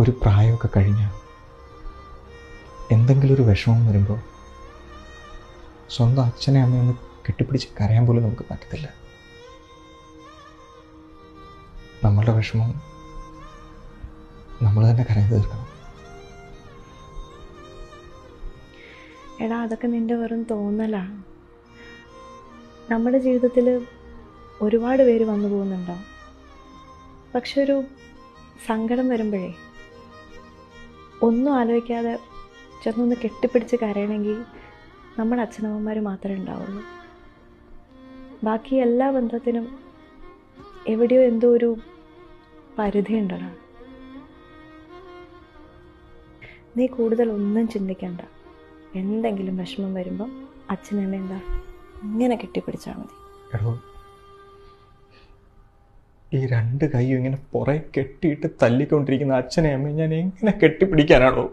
ഒരു പ്രായമൊക്കെ കഴിഞ്ഞാൽ എന്തെങ്കിലും ഒരു വിഷമം വരുമ്പോൾ സ്വന്തം അച്ഛനെ അമ്മയൊന്ന് കെട്ടിപ്പിടിച്ച് കരയാൻ പോലും നമുക്ക് പറ്റത്തില്ല. നമ്മളുടെ വിഷമം നമ്മൾ തന്നെ കരഞ്ഞു തീർക്കണം. എടാ അതൊക്കെ നിന്റെ വെറും തോന്നലാണ് നമ്മുടെ ജീവിതത്തിൽ ഒരുപാട് പേര് വന്നു പോകുന്നുണ്ടാവും പക്ഷെ ഒരു സങ്കടം വരുമ്പോഴേ ഒന്നും ആലോചിക്കാതെ ചെന്നൊന്ന് കെട്ടിപ്പിടിച്ച് കരയണമെങ്കിൽ നമ്മുടെ അച്ഛനമ്മമാർ മാത്രമേ ഉണ്ടാവുള്ളൂ. ബാക്കി എല്ലാ ബന്ധത്തിനും എവിടെയോ എന്തോ ഒരു പരിധി ഉണ്ടടാ നീ കൂടുതൽ ഒന്നും ചിന്തിക്കണ്ട. എന്തെങ്കിലും വിഷമം വരുമ്പം അച്ഛനമ്മ എന്താ ഇങ്ങനെ കെട്ടിപ്പിടിച്ചാൽ മതി. ഈ രണ്ട് കൈയും ഇങ്ങനെ പുറകെ കെട്ടിയിട്ട് തല്ലിക്കൊണ്ടിരിക്കുന്ന അച്ഛനെ അമ്മയും ഞാൻ എങ്ങനെ കെട്ടിപ്പിടിക്കാനാണോ?